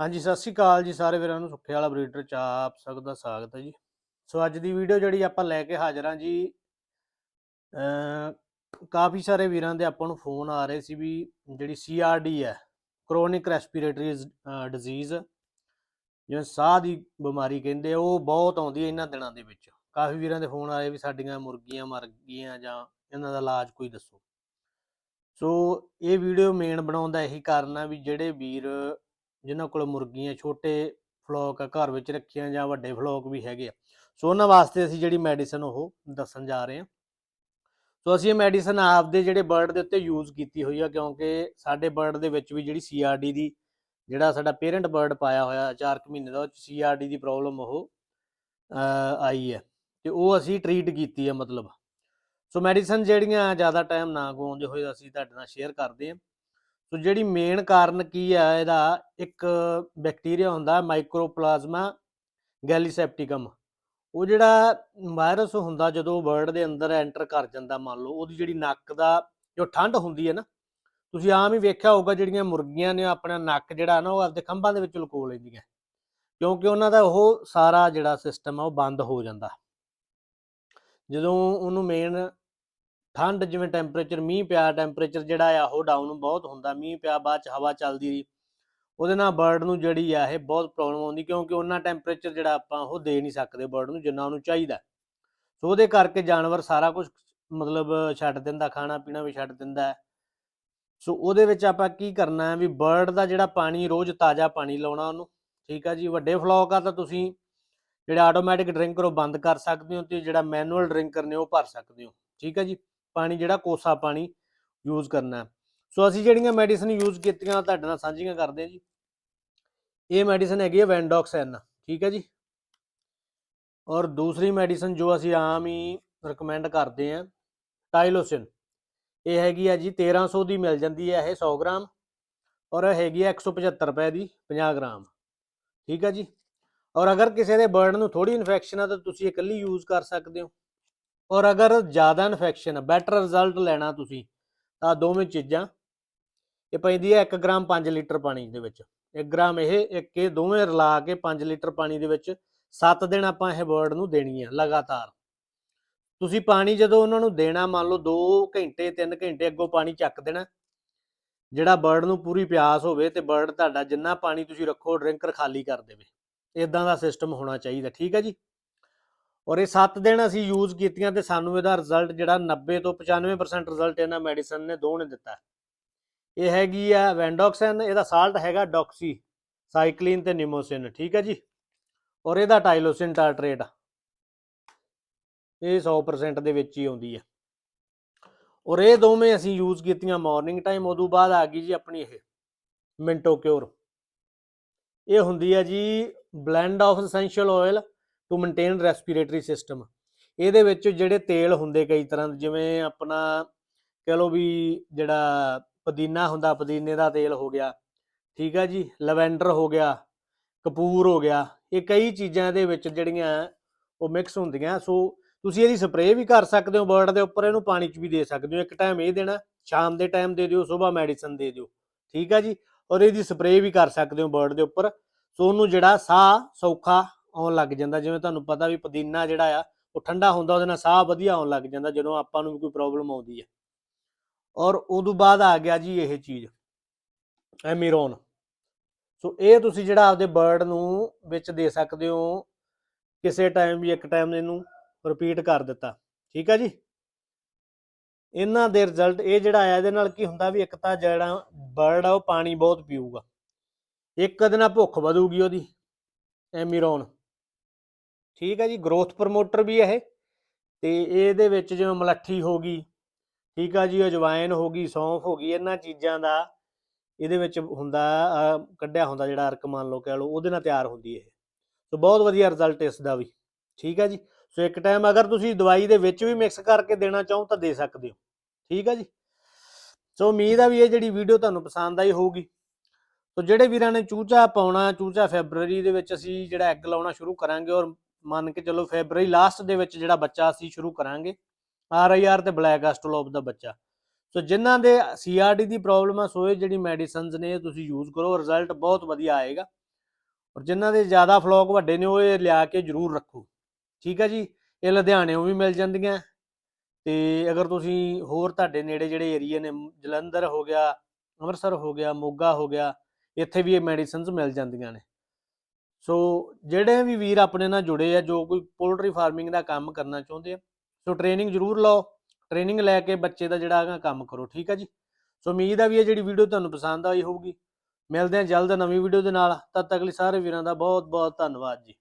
ਹਾਂਜੀ, ਸਤਿ ਸ਼੍ਰੀ ਅਕਾਲ ਜੀ ਸਾਰੇ ਵੀਰਾਂ ਨੂੰ, ਸੁੱਖੇ ਵਾਲਾ ਬਰੀਡਰ ਚ ਆਪ ਸਭ ਦਾ ਸਵਾਗਤ ਹੈ ਜੀ। ਸੋ ਅੱਜ ਦੀ ਵੀਡੀਓ ਜਿਹੜੀ ਆਪਾਂ ਲੈ ਕੇ ਹਾਜ਼ਰ ਹਾਂ ਜੀ ਅਮ ਕਾਫੀ ਸਾਰੇ ਵੀਰਾਂ ਦੇ ਆਪਾਂ ਨੂੰ ਫੋਨ ਆ ਰਹੇ ਸੀ ਵੀ ਜਿਹੜੀ ਸੀਆਰਡੀ ਹੈ ਕ੍ਰੋਨਿਕ ਰੈਸਪੀਰੇਟਰੀ ਡਿਜ਼ੀਜ਼ ਜਿਵੇਂ ਸਾਹ ਦੀ ਬਿਮਾਰੀ ਕਹਿੰਦੇ ਉਹ ਬਹੁਤ ਆਉਂਦੀ ਹੈ ਇਹਨਾਂ ਦਿਨਾਂ ਦੇ ਵਿੱਚ। ਕਾਫੀ ਵੀਰਾਂ ਦੇ ਫੋਨ ਆਏ ਵੀ ਸਾਡੀਆਂ ਮੁਰਗੀਆਂ ਮਰ ਗਈਆਂ ਜਾਂ ਇਹਨਾਂ ਦਾ ਇਲਾਜ ਕੋਈ ਦੱਸੋ। ਸੋ ਇਹ ਵੀਡੀਓ ਮੇਨ ਬਣਾਉਣ ਦਾ ਇਹੀ ਕਾਰਨ ਆ ਵੀ ਜਿਹੜੇ ਵੀਰ ਜਿਨ੍ਹਾਂ ਕੋਲ ਮੁਰਗੀਆਂ ਛੋਟੇ ਫਲੋਕ ਆ ਘਰ ਵਿੱਚ ਰੱਖੀਆਂ ਜਾਂ ਵੱਡੇ ਫਲੋਕ ਵੀ ਹੈਗੇ ਆ। ਸੋ ਉਹਨਾਂ ਵਾਸਤੇ ਅਸੀਂ ਜਿਹੜੀ ਮੈਡੀਸਨ ਉਹ ਦੱਸਣ ਜਾ ਰਹੇ ਹਾਂ। ਸੋ ਅਸੀਂ ਇਹ ਮੈਡੀਸਨ ਆਪਦੇ ਜਿਹੜੇ ਬਰਡ ਦੇ ਉੱਤੇ ਯੂਜ਼ ਕੀਤੀ ਹੋਈ ਆ, ਕਿਉਂਕਿ ਸਾਡੇ ਬਰਡ ਦੇ ਵਿੱਚ ਵੀ ਜਿਹੜੀ ਸੀਆਰਡੀ ਦੀ ਜਿਹੜਾ ਸਾਡਾ ਪੇਰੈਂਟ ਬਰਡ ਪਾਇਆ ਹੋਇਆ 4 ਮਹੀਨੇ ਦਾ, ਉਹ ਸੀਆਰਡੀ ਦੀ ਪ੍ਰੋਬਲਮ ਉਹ ਆਈ ਹੈ। ਤੇ ਉਹ ਅਸੀਂ ਟਰੀਟ ਕੀਤੀ ਹੈ ਮਤਲਬ। ਸੋ ਮੈਡੀਸਨ ਜਿਹੜੀਆਂ ਜ਼ਿਆਦਾ ਟਾਈਮ ਨਾ ਗਵਾਉਂਦੇ ਹੋਏ ਅਸੀਂ ਤੁਹਾਡੇ ਨਾਲ ਸ਼ੇਅਰ ਕਰਦੇ ਹਾਂ। ਸੋ ਜਿਹੜੀ ਮੇਨ ਕਾਰਨ ਕੀ ਆ ਇਹਦਾ, ਇੱਕ ਬੈਕਟੀਰੀਆ ਹੁੰਦਾ ਮਾਈਕਰੋਪਲਾਜ਼ਮਾ ਗੈਲੀਸੈਪਟਿਕਮ ਉਹ ਜਿਹੜਾ ਵਾਇਰਸ ਹੁੰਦਾ ਜਦੋਂ ਬਰਡ ਦੇ ਅੰਦਰ ਐਂਟਰ ਕਰ ਜਾਂਦਾ ਮੰਨ ਲਓ, ਉਹਦੀ ਜਿਹੜੀ ਨੱਕ ਦਾ, ਜੋ ਠੰਡ ਹੁੰਦੀ ਹੈ ਨਾ, ਤੁਸੀਂ ਆਮ ਹੀ ਵੇਖਿਆ ਹੋਊਗਾ ਜਿਹੜੀਆਂ ਮੁਰਗੀਆਂ ਨੇ ਆਪਣਾ ਨੱਕ ਜਿਹੜਾ ਨਾ, ਉਹ ਆਪਦੇ ਖੰਭਾਂ ਦੇ ਵਿੱਚ ਲੁਕੋ ਲੈਂਦੀਆਂ। ਕਿਉਂਕਿ ਉਹਨਾਂ ਦਾ ਉਹ ਸਾਰਾ ਜਿਹੜਾ ਸਿਸਟਮ ਆ, ਉਹ ਬੰਦ ਹੋ ਜਾਂਦਾ। ਜਦੋਂ ਉਹਨੂੰ ਮੇਨ ਠੰਡ ਜਿਵੇਂ ਟੈਂਪਰੇਚਰ ਮੀਂਹ ਪਿਆ ਟੈਂਪਰੇਚਰ ਜਿਹੜਾ ਆ ਉਹ ਡਾਊਨ ਬਹੁਤ ਹੁੰਦਾ, ਮੀਂਹ ਪਿਆ ਬਾਅਦ ਚ ਹਵਾ ਚੱਲਦੀ ਰਹੀ। ਉਹਦੇ ਨਾਲ ਬਰਡ ਨੂੰ ਜਿਹੜੀ ਆ ਇਹ ਬਹੁਤ ਪ੍ਰੋਬਲਮ ਆਉਂਦੀ ਕਿਉਂਕਿ ਉਹਨਾਂ ਟੈਂਪਰੇਚਰ ਜਿਹੜਾ ਆਪਾਂ ਉਹ ਦੇ ਨਹੀਂ ਸਕਦੇ ਬਰਡ ਨੂੰ ਜਿੰਨਾ ਉਹਨੂੰ ਚਾਹੀਦਾ। ਸੋ ਉਹਦੇ ਕਰਕੇ ਜਾਨਵਰ ਸਾਰਾ ਕੁਝ ਮਤਲਬ ਛੱਡ ਦਿੰਦਾ, ਖਾਣਾ ਪੀਣਾ ਵੀ ਛੱਡ ਦਿੰਦਾ ਸੋ ਉਹਦੇ ਵਿੱਚ ਆਪਾਂ ਕੀ ਕਰਨਾ ਹੈ ਵੀ ਬਰਡ ਦਾ ਜਿਹੜਾ ਪਾਣੀ ਰੋਜ਼ ਤਾਜ਼ਾ ਪਾਣੀ ਲਾਉਣਾ ਉਹਨੂੰ, ਠੀਕ ਆ ਜੀ? ਵੱਡੇ ਫਲੋਕ ਆ ਤਾਂ ਤੁਸੀਂ ਜਿਹੜਾ ਆਟੋਮੈਟਿਕ ਡਰਿੰਕਰ ਉਹ ਬੰਦ ਕਰ ਸਕਦੇ ਹੋ ਤੇ ਜਿਹੜਾ ਮੈਨੂਅਲ ਡਰਿੰਕਰ ਨੇ ਉਹ ਭਰ ਸਕਦੇ ਹੋ, ਠੀਕ ਆ ਜੀ? ਪਾਣੀ, ਜਿਹੜਾ ਕੋਸਾ ਪਾਣੀ ਯੂਜ਼ ਕਰਨਾ ਸੋ ਅਸੀਂ ਜਿਹੜੀਆਂ ਮੈਡੀਸਨ ਯੂਜ਼ ਕੀਤੀਆਂ ਤੁਹਾਡੇ ਨਾਲ ਸਾਂਝੀਆਂ ਕਰਦੇ ਹਾਂ ਜੀ। ਇਹ ਮੈਡੀਸਨ ਹੈਗੀ ਹੈ ਵੈਂਡੋਕਸਨ ਠੀਕ ਹੈ ਜੀ? ਔਰ ਦੂਸਰੀ ਮੈਡੀਸਨ ਜੋ ਅਸੀਂ ਆਮ ਹੀ ਰეკਮੈਂਡ ਕਰਦੇ ਹਾਂ ਟਾਈਲੋਸਿਨ ਇਹ ਹੈਗੀ ਆ ਜੀ 1300 ਦੀ ਮਿਲ ਜਾਂਦੀ ਹੈ ਇਹ 100 ਗ੍ਰਾਮ। ਔਰ ਇਹ ਹੈਗੀ ਹੈ 175 ਰੁਪਏ ਦੀ 50 ਗ੍ਰਾਮ। ਠੀਕ ਹੈ ਜੀ? ਔਰ ਅਗਰ ਕਿਸੇ ਦੇ ਬਰਡ ਨੂੰ ਥੋੜੀ ਇਨਫੈਕਸ਼ਨ ਆ, ਤਾਂ ਤੁਸੀਂ ਇਹ ਇਕੱਲੀ ਯੂਜ਼ ਕਰ ਸਕਦੇ ਹੋ। ਔਰ ਅਗਰ ਜ਼ਿਆਦਾ ਇਨਫੈਕਸ਼ਨ ਹੈ ਬੈਟਰ ਰਿਜ਼ਲਟ ਲੈਣਾ ਤੁਸੀਂ, ਤਾਂ ਦੋਵੇਂ ਚੀਜ਼ਾਂ, ਇਹ ਪੈਂਦੀ ਹੈ 1 ਗ੍ਰਾਮ 5 ਲੀਟਰ ਪਾਣੀ ਦੇ ਵਿੱਚ। 1 ਗ੍ਰਾਮ ਇਹ, ਇੱਕ ਇਹ ਦੋਵੇਂ ਰਲਾ ਕੇ 5 ਲੀਟਰ ਪਾਣੀ ਦੇ ਵਿੱਚ 7 ਦਿਨ ਆਪਾਂ ਇਹ ਬਰਡ ਨੂੰ ਦੇਣੀ ਹੈ, ਲਗਾਤਾਰ। ਤੁਸੀਂ ਪਾਣੀ ਜਦੋਂ ਉਹਨਾਂ ਨੂੰ ਦੇਣਾ, ਮੰਨ ਲਓ 2 ਘੰਟੇ 3 ਘੰਟੇ ਅੱਗੋਂ ਪਾਣੀ ਚੱਕ ਦੇਣਾ, ਜਿਹੜਾ ਬਰਡ ਨੂੰ ਪੂਰੀ ਪਿਆਸ ਹੋਵੇ ਤੇ ਬਰਡ ਤੁਹਾਡਾ ਜਿੰਨਾ ਪਾਣੀ ਤੁਸੀਂ ਰੱਖੋ, ਡਰਿੰਕਰ ਖਾਲੀ ਕਰ ਦੇਵੇ। ਇਦਾਂ ਦਾ ਸਿਸਟਮ ਹੋਣਾ ਚਾਹੀਦਾ, ਠੀਕ ਹੈ ਜੀ? ਔਰ ਇਹ 7 ਦਿਨ ਅਸੀਂ ਯੂਜ਼ ਕੀਤੀਆਂ ਤੇ ਸਾਨੂੰ ਇਹਦਾ ਰਿਜ਼ਲਟ ਜਿਹੜਾ 90 ਤੋਂ 95% ਰਿਜ਼ਲਟ ਇਹਨਾਂ ਮੈਡੀਸਨ ਨੇ ਦੋ ਨੇ ਦਿੱਤਾ। ਇਹ ਹੈਗੀ ਆ ਵੈਂਡੋਕਸਨ ਇਹਦਾ ਸਾਲਟ ਹੈਗਾ ਡੌਕਸੀ ਸਾਈਕਲਿਨ ਤੇ ਨਿਮੋਸਿਨ ਠੀਕ ਹੈ ਜੀ? ਔਰ ਇਹਦਾ ਟਾਈਲੋਸਿਨ ਟਾਰਟਰੇਟ ਇਹ 100% ਦੇ ਵਿੱਚ ਹੀ ਆਉਂਦੀ ਹੈ ਔਰ ਇਹ ਦੋਵੇਂ ਅਸੀਂ ਯੂਜ਼ ਕੀਤੀਆਂ ਮਾਰਨਿੰਗ ਟਾਈਮ ਉਦੋਂ ਬਾਅਦ ਆ ਗਈ ਜੀ ਆਪਣੀ ਇਹ ਮਿੰਟੋ ਕਿਉਰ ਇਹ ਹੁੰਦੀ ਹੈ ਜੀ blend of essential oil to maintain respiratory system ਇਹਦੇ ਵਿੱਚ ਜਿਹੜੇ ਤੇਲ ਹੁੰਦੇ ਕਈ ਤਰ੍ਹਾਂ ਦੇ, ਜਿਵੇਂ ਆਪਣਾ ਕਹ ਲਓ ਵੀ ਜਿਹੜਾ ਪੁਦੀਨਾ ਹੁੰਦਾ, ਪੁਦੀਨੇ ਦਾ ਤੇਲ ਹੋ ਗਿਆ, ਠੀਕ ਆ ਜੀ, ਲਵੈਂਡਰ ਹੋ ਗਿਆ, ਕਪੂਰ ਹੋ ਗਿਆ, ਇਹ ਕਈ ਚੀਜ਼ਾਂ ਇਹਦੇ ਵਿੱਚ ਜਿਹੜੀਆਂ ਉਹ ਮਿਕਸ ਹੁੰਦੀਆਂ। ਸੋ ਤੁਸੀਂ ਇਹਦੀ ਸਪਰੇਅ ਵੀ ਕਰ ਸਕਦੇ ਹੋ ਬਰਡ ਦੇ ਉੱਪਰ, ਇਹਨੂੰ ਪਾਣੀ 'ਚ ਵੀ ਦੇ ਸਕਦੇ ਹੋ। ਇੱਕ ਟਾਈਮ ਇਹ ਦੇਣਾ, ਸ਼ਾਮ ਦੇ ਟਾਈਮ ਦੇ ਦਿਓ, ਸਵੇਰ ਮੈਡੀਸਨ ਦੇ ਦਿਓ, ਠੀਕ ਆ ਜੀ। ਔਰ ਇਹਦੀ ਸਪਰੇਅ ਵੀ ਕਰ ਸਕਦੇ ਹੋ ਬਰਡ ਦੇ ਉੱਪਰ। ਸੋ ਉਹਨੂੰ ਜਿਹੜਾ ਸਾਹ ਸੌਖਾ ਆਉਣ ਲੱਗ ਜਾਂਦਾ, ਜਿਵੇਂ ਤੁਹਾਨੂੰ ਪਤਾ ਵੀ ਪੁਦੀਨਾ ਜਿਹੜਾ ਆ, ਉਹ ਠੰਡਾ ਹੁੰਦਾ, ਉਹਦੇ ਨਾਲ ਸਾਹ ਵਧੀਆ ਆਉਣ ਲੱਗ ਜਾਂਦਾ, ਜਦੋਂ ਆਪਾਂ ਨੂੰ ਵੀ ਕੋਈ ਪ੍ਰੋਬਲਮ ਆਉਂਦੀ ਹੈ ਔਰ ਉਦੋਂ ਬਾਅਦ ਆ ਗਿਆ ਜੀ ਇਹ ਚੀਜ਼, ਐਮੀਰੋਨ। ਸੋ ਇਹ ਤੁਸੀਂ ਜਿਹੜਾ ਆਪਦੇ ਬਰਡ ਨੂੰ ਵਿੱਚ ਦੇ ਸਕਦੇ ਹੋ, ਕਿਸੇ ਟਾਈਮ ਵੀ, ਇੱਕ ਟਾਈਮ ਇਹਨੂੰ ਰਿਪੀਟ ਕਰ ਦਿੱਤਾ। ਠੀਕ ਆ ਜੀ? ਇਹਨਾਂ ਦੇ ਰਿਜ਼ਲਟ ਇਹ ਜਿਹੜਾ ਆਇਆ ਇਹਦੇ ਨਾਲ ਕੀ ਹੁੰਦਾ ਵੀ ਇੱਕ ਤਾਂ ਜਿਹੜਾ ਬਰਡ ਆ, ਉਹ ਪਾਣੀ ਬਹੁਤ ਪੀਊਗਾ। ਇੱਕ ਇਹਦੇ ਨਾਲ ਭੁੱਖ ਵਧੂਗੀ ਉਹਦੀ, ਐਮੀਰੋਨ। ਠੀਕ ਹੈ ਜੀ ਗਰੋਥ ਪ੍ਰਮੋਟਰ ਵੀ ਇਹ। ਤੇ ਇਹਦੇ ਵਿੱਚ ਜਿਵੇਂ ਮਲੱਠੀ ਹੋ ਗਈ, ਠੀਕ ਆ ਜੀ, ਅਜਵਾਇਨ ਹੋ ਗਈ, ਸੌਂਫ ਹੋ ਗਈ, ਇਹਨਾਂ ਚੀਜ਼ਾਂ ਦਾ ਇਹਦੇ ਵਿੱਚ ਹੁੰਦਾ ਕੱਢਿਆ ਹੁੰਦਾ ਜਿਹੜਾ ਅਰਕ ਮੰਨ ਲਓ ਕਹਿ ਲਓ, ਉਹਦੇ ਨਾਲ ਤਿਆਰ ਹੁੰਦੀ ਇਹ। ਸੋ ਬਹੁਤ ਵਧੀਆ ਰਿਜ਼ਲਟ ਇਸ ਦਾ ਵੀ, ਠੀਕ ਆ ਜੀ। ਸੋ ਇੱਕ ਟਾਈਮ ਅਗਰ ਤੁਸੀਂ ਦਵਾਈ ਦੇ ਵਿੱਚ ਵੀ ਮਿਕਸ ਕਰਕੇ ਦੇਣਾ ਚਾਹੋ ਤਾਂ ਦੇ ਸਕਦੇ ਹੋ, ਠੀਕ ਆ ਜੀ। ਸੋ ਉਮੀਦ ਆ ਵੀ ਇਹ ਜਿਹੜੀ ਵੀਡੀਓ ਤੁਹਾਨੂੰ ਪਸੰਦ ਆਈ ਹੋਊਗੀ। ਸੋ ਜਿਹੜੇ ਵੀਰਾਂ ਨੇ ਚੂਚਾ ਪਾਉਣਾ, ਚੂਚਾ ਫੈਬਰੂਅਰੀ ਦੇ ਵਿੱਚ ਅਸੀਂ ਜਿਹੜਾ ਐਗ ਲਾਉਣਾ ਸ਼ੁਰੂ ਕਰਾਂਗੇ ਔਰ ਮੰਨ ਕੇ ਚਲੋ ਫੈਬਰੂਅਰੀ ਲਾਸਟ ਦੇ ਵਿੱਚ ਜਿਹੜਾ ਬੱਚਾ ਅਸੀਂ ਸ਼ੁਰੂ ਕਰਾਂਗੇ ਆਰ ਆਈ ਆਰ ਤੇ ਬਲੈਕ ਐਸਟੋਲੋਪ ਦਾ ਬੱਚਾ। ਸੋ ਜਿਨ੍ਹਾਂ ਦੇ ਸੀਆਰਡੀ ਦੀ ਪ੍ਰੋਬਲਮ ਆ, ਸੋ ਇਹ ਜਿਹੜੀ ਮੈਡੀਸਿਨਸ ਨੇ ਇਹ ਤੁਸੀਂ ਯੂਜ਼ ਕਰੋ ਰਿਜ਼ਲਟ ਬਹੁਤ ਵਧੀਆ ਆਏਗਾ। ਔਰ ਜਿਨ੍ਹਾਂ ਦੇ ਜ਼ਿਆਦਾ ਫਲੋਕ ਵੱਡੇ ਨੇ, ਉਹ ਇਹ ਲਿਆ ਕੇ ਜ਼ਰੂਰ ਰੱਖੋ। ਠੀਕ ਹੈ ਜੀ? ਇਹ ਲੁਧਿਆਣਿਓਂ ਵੀ ਮਿਲ ਜਾਂਦੀਆਂ। ਤੇ ਅਗਰ ਤੁਸੀਂ ਹੋਰ ਤੁਹਾਡੇ ਨੇੜੇ ਜਿਹੜੇ ਏਰੀਏ ਨੇ, ਜਲੰਧਰ ਹੋ ਗਿਆ, ਅੰਮ੍ਰਿਤਸਰ ਹੋ ਗਿਆ, ਮੋਗਾ ਹੋ ਗਿਆ, ਇੱਥੇ ਵੀ ਇਹ ਮੈਡੀਸਿਨਸ ਮਿਲ ਜਾਂਦੀਆਂ ਨੇ। ਸੋ ਜਿਹੜੇ ਵੀ ਵੀਰ ਆਪਣੇ ਨਾਲ ਜੁੜੇ ਆ, ਜੋ ਕੋਈ ਪੋਲਟਰੀ ਫਾਰਮਿੰਗ ਦਾ ਕੰਮ ਕਰਨਾ ਚਾਹੁੰਦੇ ਆ ਸੋ ਟ੍ਰੇਨਿੰਗ ਜ਼ਰੂਰ ਲਓ ਟ੍ਰੇਨਿੰਗ ਲੈ ਕੇ ਬੱਚੇ ਦਾ ਜਿਹੜਾ ਹੈਗਾ ਕੰਮ ਕਰੋ, ਠੀਕ ਆ ਜੀ? ਸੋ ਉਮੀਦ ਆ ਵੀ ਇਹ ਜਿਹੜੀ ਵੀਡੀਓ ਤੁਹਾਨੂੰ ਪਸੰਦ ਆਈ ਹੋਊਗੀ। ਮਿਲਦੇ ਹਾਂ ਜਲਦ ਨਵੀਂ ਵੀਡੀਓ ਦੇ ਨਾਲ, ਤਦ ਤੱਕ ਲਈ ਸਾਰੇ ਵੀਰਾਂ ਦਾ ਬਹੁਤ ਬਹੁਤ ਧੰਨਵਾਦ ਜੀ।